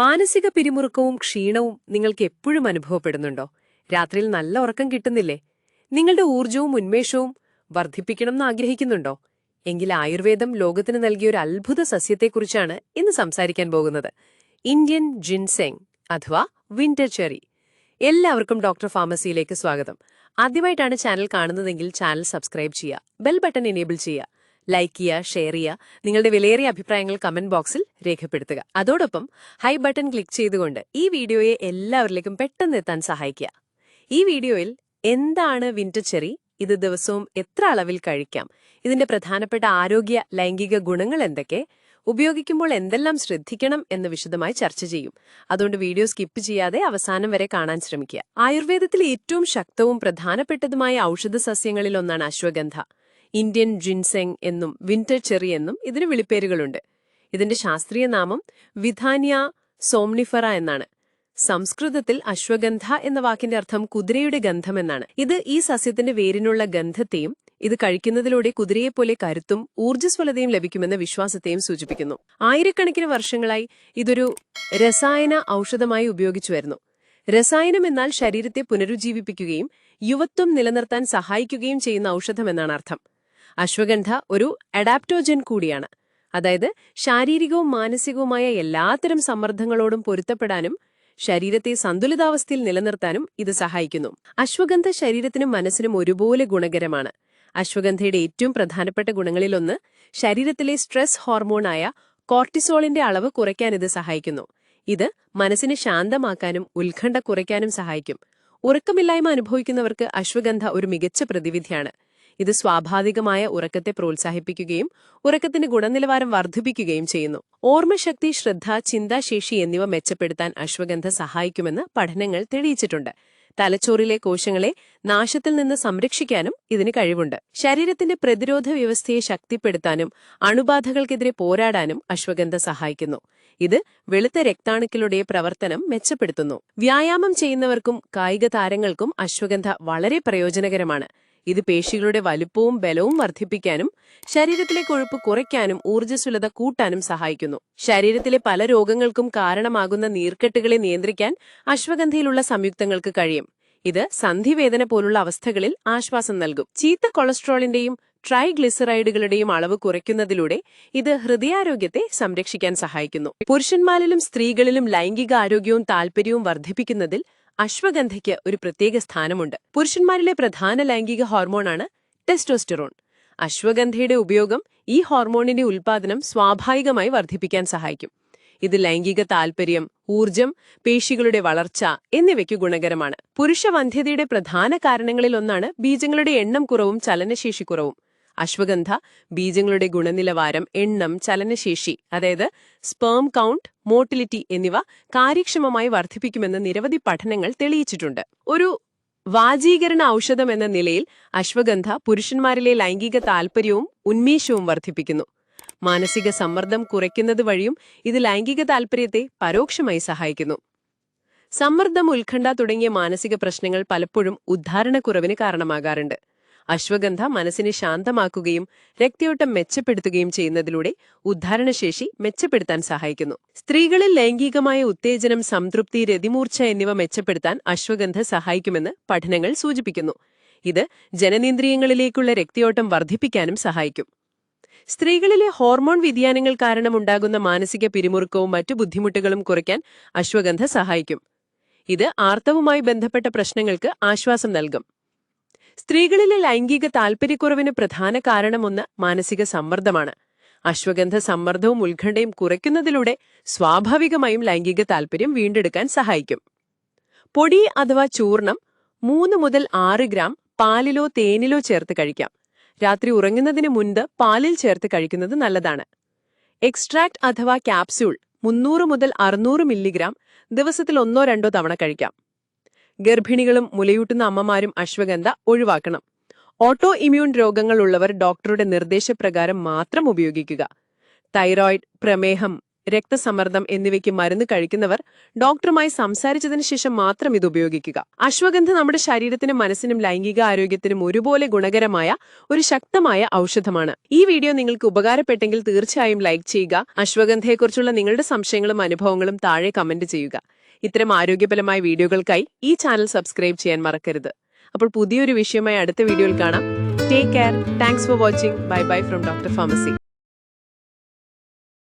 മാനസിക പിരിമുറുക്കവും ക്ഷീണവും നിങ്ങൾക്ക് എപ്പോഴും അനുഭവപ്പെടുന്നുണ്ടോ? രാത്രിയിൽ നല്ല ഉറക്കം കിട്ടുന്നില്ലേ? നിങ്ങളുടെ ഊർജവും ഉന്മേഷവും വർദ്ധിപ്പിക്കണമെന്ന് ആഗ്രഹിക്കുന്നുണ്ടോ? എങ്കിൽ ആയുർവേദം ലോകത്തിന് നൽകിയ ഒരു അത്ഭുത സസ്യത്തെക്കുറിച്ചാണ് ഇന്ന് സംസാരിക്കാൻ പോകുന്നത്. ഇന്ത്യൻ ജിൻസെങ് അഥവാ വിന്റർ ചെറി. എല്ലാവർക്കും ഡോക്ടർ ഫാർമസിയിലേക്ക് സ്വാഗതം. ആദ്യമായിട്ടാണ് ചാനൽ കാണുന്നതെങ്കിൽ ചാനൽ സബ്സ്ക്രൈബ് ചെയ്യുക ബെൽ ബട്ടൺ എനേബിൾ ചെയ്യുക. ലൈക്ക് ചെയ്യുക ഷെയർ ചെയ്യുക നിങ്ങളുടെ വിലയേറിയ അഭിപ്രായങ്ങൾ കമന്റ് ബോക്സിൽ രേഖപ്പെടുത്തുക. അതോടൊപ്പം ഹൈ ബട്ടൺ ക്ലിക്ക് ചെയ്തുകൊണ്ട് ഈ വീഡിയോയെ എല്ലാവരിലേക്കും പെട്ടെന്ന് എത്താൻ സഹായിക്കുക. ഈ വീഡിയോയിൽ എന്താണ് വിന്റർ ചെറി ഇത് ദിവസവും എത്ര അളവിൽ കഴിക്കാം? ഇതിന്റെ പ്രധാനപ്പെട്ട ആരോഗ്യ ലൈംഗിക ഗുണങ്ങൾ എന്തൊക്കെ? ഉപയോഗിക്കുമ്പോൾ എന്തെല്ലാം ശ്രദ്ധിക്കണം എന്ന് വിശദമായി ചർച്ച ചെയ്യും. അതുകൊണ്ട് വീഡിയോ സ്കിപ്പ് ചെയ്യാതെ അവസാനം വരെ കാണാൻ ശ്രമിക്കുക. ആയുർവേദത്തിലെ ഏറ്റവും ശക്തവും പ്രധാനപ്പെട്ടതുമായ ഔഷധ സസ്യങ്ങളിൽ ഒന്നാണ് അശ്വഗന്ധ. ഇന്ത്യൻ ജിൻസെങ് എന്നും വിന്റർ ചെറി എന്നും ഇതിന് വിളിപ്പേരുകളുണ്ട്. ഇതിന്റെ ശാസ്ത്രീയ നാമം വിധാനിയ സോംനിഫറ എന്നാണ്. സംസ്കൃതത്തിൽ അശ്വഗന്ധ എന്ന വാക്കിന്റെ അർത്ഥം കുതിരയുടെ ഗന്ധം എന്നാണ്. ഇത് ഈ സസ്യത്തിന്റെ വേരിനുള്ള ഗന്ധത്തെയും ഇത് കഴിക്കുന്നതിലൂടെ കുതിരയെപ്പോലെ കരുത്തും ഊർജസ്വലതയും ലഭിക്കുമെന്ന വിശ്വാസത്തെയും സൂചിപ്പിക്കുന്നു. ആയിരക്കണക്കിന് വർഷങ്ങളായി ഇതൊരു രസായന ഔഷധമായി ഉപയോഗിച്ചു വരുന്നു. രസായനം എന്നാൽ ശരീരത്തെ പുനരുജ്ജീവിപ്പിക്കുകയും യുവത്വം നിലനിർത്താൻ സഹായിക്കുകയും ചെയ്യുന്ന ഔഷധമെന്നാണ് അർത്ഥം. അശ്വഗന്ധ ഒരു അഡാപ്റ്റോജൻ കൂടിയാണ്. അതായത് ശാരീരികവും മാനസികവുമായ എല്ലാത്തരം സമ്മർദ്ദങ്ങളോടും പൊരുത്തപ്പെടാനും ശരീരത്തെ സന്തുലിതാവസ്ഥയിൽ നിലനിർത്താനും ഇത് സഹായിക്കുന്നു. അശ്വഗന്ധ ശരീരത്തിനും മനസ്സിനും ഒരുപോലെ ഗുണകരമാണ്. അശ്വഗന്ധയുടെ ഏറ്റവും പ്രധാനപ്പെട്ട ഗുണങ്ങളിലൊന്ന് ശരീരത്തിലെ സ്ട്രെസ് ഹോർമോണായ കോർട്ടിസോളിന്റെ അളവ് കുറയ്ക്കാൻ ഇത് സഹായിക്കുന്നു. ഇത് മനസ്സിനെ ശാന്തമാക്കാനും ഉത്കണ്ഠ കുറയ്ക്കാനും സഹായിക്കും. ഉറക്കമില്ലായ്മ അനുഭവിക്കുന്നവർക്ക് അശ്വഗന്ധ ഒരു മികച്ച പ്രതിവിധിയാണ്. ഇത് സ്വാഭാവികമായ ഉറക്കത്തെ പ്രോത്സാഹിപ്പിക്കുകയും ഉറക്കത്തിന്റെ ഗുണനിലവാരം വർദ്ധിപ്പിക്കുകയും ചെയ്യുന്നു. ഓർമ്മശക്തി ശ്രദ്ധ ചിന്താശേഷി എന്നിവ മെച്ചപ്പെടുത്താൻ അശ്വഗന്ധ സഹായിക്കുമെന്ന് പഠനങ്ങൾ തെളിയിച്ചിട്ടുണ്ട്. തലച്ചോറിലെ കോശങ്ങളെ നാശത്തിൽ നിന്ന് സംരക്ഷിക്കാനും ഇതിന് കഴിവുണ്ട്. ശരീരത്തിന്റെ പ്രതിരോധ വ്യവസ്ഥയെ ശക്തിപ്പെടുത്താനും അണുബാധകൾക്കെതിരെ പോരാടാനും അശ്വഗന്ധ സഹായിക്കുന്നു. ഇത് വെളുത്ത രക്താണുക്കളുടെ പ്രവർത്തനം മെച്ചപ്പെടുത്തുന്നു. വ്യായാമം ചെയ്യുന്നവർക്കും കായിക താരങ്ങൾക്കും അശ്വഗന്ധ വളരെ പ്രയോജനകരമാണ്. ഇത് പേശികളുടെ വലുപ്പവും ബലവും വർദ്ധിപ്പിക്കാനും ശരീരത്തിലെ കൊഴുപ്പ് കുറയ്ക്കാനും ഊർജസ്വലത കൂട്ടാനും സഹായിക്കുന്നു. ശരീരത്തിലെ പല രോഗങ്ങൾക്കും കാരണമാകുന്ന നീർക്കെട്ടുകളെ നിയന്ത്രിക്കാൻ അശ്വഗന്ധയിലുള്ള സംയുക്തങ്ങൾക്ക് കഴിയും. ഇത് സന്ധിവേദന പോലുള്ള അവസ്ഥകളിൽ ആശ്വാസം നൽകും. ചീത്ത കൊളസ്ട്രോളിന്റെയും ട്രൈഗ്ലിസറൈഡുകളുടെയും അളവ് കുറയ്ക്കുന്നതിലൂടെ ഇത് ഹൃദയാരോഗ്യത്തെ സംരക്ഷിക്കാൻ സഹായിക്കുന്നു. പുരുഷന്മാരിലും സ്ത്രീകളിലും ലൈംഗിക ആരോഗ്യവും താൽപര്യവും വർദ്ധിപ്പിക്കുന്നതിൽ അശ്വഗന്ധയ്ക്ക് ഒരു പ്രത്യേക സ്ഥാനമുണ്ട്. പുരുഷന്മാരിലെ പ്രധാന ലൈംഗിക ഹോർമോണാണ് ടെസ്റ്റോസ്റ്റെറോൺ. അശ്വഗന്ധയുടെ ഉപയോഗം ഈ ഹോർമോണിന്റെ ഉൽപാദനം സ്വാഭാവികമായി വർദ്ധിപ്പിക്കാൻ സഹായിക്കും. ഇത് ലൈംഗിക താൽപര്യം ഊർജം പേശികളുടെ വളർച്ച എന്നിവയ്ക്ക് ഗുണകരമാണ്. പുരുഷവന്ധ്യതയുടെ പ്രധാന കാരണങ്ങളിലൊന്നാണ് ബീജങ്ങളുടെ എണ്ണം കുറവും ചലനശേഷി കുറവും. അശ്വഗന്ധ ബീജങ്ങളുടെ ഗുണനിലവാരം എണ്ണം ചലനശേഷി അതായത് സ്പേം കൗണ്ട് മോട്ടിലിറ്റി എന്നിവ കാര്യക്ഷമമായി വർദ്ധിപ്പിക്കുമെന്ന് നിരവധി പഠനങ്ങൾ തെളിയിച്ചിട്ടുണ്ട്. ഒരു വാജീകരണ ഔഷധം എന്ന നിലയിൽ അശ്വഗന്ധ പുരുഷന്മാരിലെ ലൈംഗിക താൽപര്യവും ഉന്മേഷവും വർദ്ധിപ്പിക്കുന്നു. മാനസിക സമ്മർദ്ദം കുറയ്ക്കുന്നത് വഴിയും ഇത് ലൈംഗിക താൽപര്യത്തെ പരോക്ഷമായി സഹായിക്കുന്നു. സമ്മർദ്ദം ഉത്കണ്ഠ തുടങ്ങിയ മാനസിക പ്രശ്നങ്ങൾ പലപ്പോഴും ഉദ്ധാരണക്കുറവിന് കാരണമാകാറുണ്ട്. അശ്വഗന്ധ മനസ്സിനെ ശാന്തമാക്കുകയും രക്തയോട്ടം മെച്ചപ്പെടുത്തുകയും ചെയ്യുന്നതിലൂടെ ഉദ്ധാരണശേഷി മെച്ചപ്പെടുത്താൻ സഹായിക്കുന്നു. സ്ത്രീകളിൽ ലൈംഗികമായ ഉത്തേജനം സംതൃപ്തി രതിമൂർച്ച എന്നിവ മെച്ചപ്പെടുത്താൻ അശ്വഗന്ധ സഹായിക്കുമെന്ന് പഠനങ്ങൾ സൂചിപ്പിക്കുന്നു. ഇത് ജനനേന്ദ്രിയങ്ങളിലേക്കുള്ള രക്തയോട്ടം വർദ്ധിപ്പിക്കാനും സഹായിക്കും. സ്ത്രീകളിലെ ഹോർമോൺ വ്യതിയാനങ്ങൾ കാരണമുണ്ടാകുന്ന മാനസിക പിരിമുറുക്കവും മറ്റു ബുദ്ധിമുട്ടുകളും കുറയ്ക്കാൻ അശ്വഗന്ധ സഹായിക്കും. ഇത് ആർത്തവുമായി ബന്ധപ്പെട്ട പ്രശ്നങ്ങൾക്ക് ആശ്വാസം നൽകും. സ്ത്രീകളിലെ ലൈംഗിക താൽപ്പര്യക്കുറവിന് പ്രധാന കാരണമൊന്ന് മാനസിക സമ്മർദ്ദമാണ്. അശ്വഗന്ധ സമ്മർദ്ദവും ഉത്കണ്ഠയും കുറയ്ക്കുന്നതിലൂടെ സ്വാഭാവികമായും ലൈംഗിക താൽപര്യം വീണ്ടെടുക്കാൻ സഹായിക്കും. പൊടി അഥവാ ചൂർണം മൂന്ന് മുതൽ ആറ് ഗ്രാം പാലിലോ തേനിലോ ചേർത്ത് കഴിക്കാം. രാത്രി ഉറങ്ങുന്നതിന് മുൻപ് പാലിൽ ചേർത്ത് കഴിക്കുന്നത് നല്ലതാണ്. എക്സ്ട്രാക്ട് അഥവാ ക്യാപ്സ്യൂൾ മുന്നൂറ് മുതൽ അറുന്നൂറ് മില്ലിഗ്രാം ദിവസത്തിൽ ഒന്നോ രണ്ടോ തവണ കഴിക്കാം. ഗർഭിണികളും മുലയൂട്ടുന്ന അമ്മമാരും അശ്വഗന്ധ ഒഴിവാക്കണം. ഓട്ടോ ഇമ്മ്യൂൺ രോഗങ്ങളുള്ളവർ ഡോക്ടറുടെ നിർദ്ദേശപ്രകാരം മാത്രം ഉപയോഗിക്കുക. തൈറോയിഡ് പ്രമേഹം രക്തസമ്മർദ്ദം എന്നിവയ്ക്ക് മരുന്ന് കഴിക്കുന്നവർ ഡോക്ടറുമായി സംസാരിച്ചതിന് ശേഷം മാത്രം ഇത് ഉപയോഗിക്കുക. അശ്വഗന്ധ നമ്മുടെ ശരീരത്തിനും മനസ്സിനും ലൈംഗിക ആരോഗ്യത്തിനും ഒരുപോലെ ഗുണകരമായ ഒരു ശക്തമായ ഔഷധമാണ്. ഈ വീഡിയോ നിങ്ങൾക്ക് ഉപകാരപ്പെട്ടെങ്കിൽ തീർച്ചയായും ലൈക്ക് ചെയ്യുക. അശ്വഗന്ധയെക്കുറിച്ചുള്ള നിങ്ങളുടെ സംശയങ്ങളും അനുഭവങ്ങളും താഴെ കമന്റ് ചെയ്യുക. ഇത്തരം ആരോഗ്യപരമായ വീഡിയോകൾക്കായി ഈ ചാനൽ സബ്സ്ക്രൈബ് ചെയ്യാൻ മറക്കരുത്. അപ്പോൾ പുതിയൊരു വിഷയമായി അടുത്ത വീഡിയോയിൽ കാണാം. Take care thanks for watching bye bye from doctor pharmacy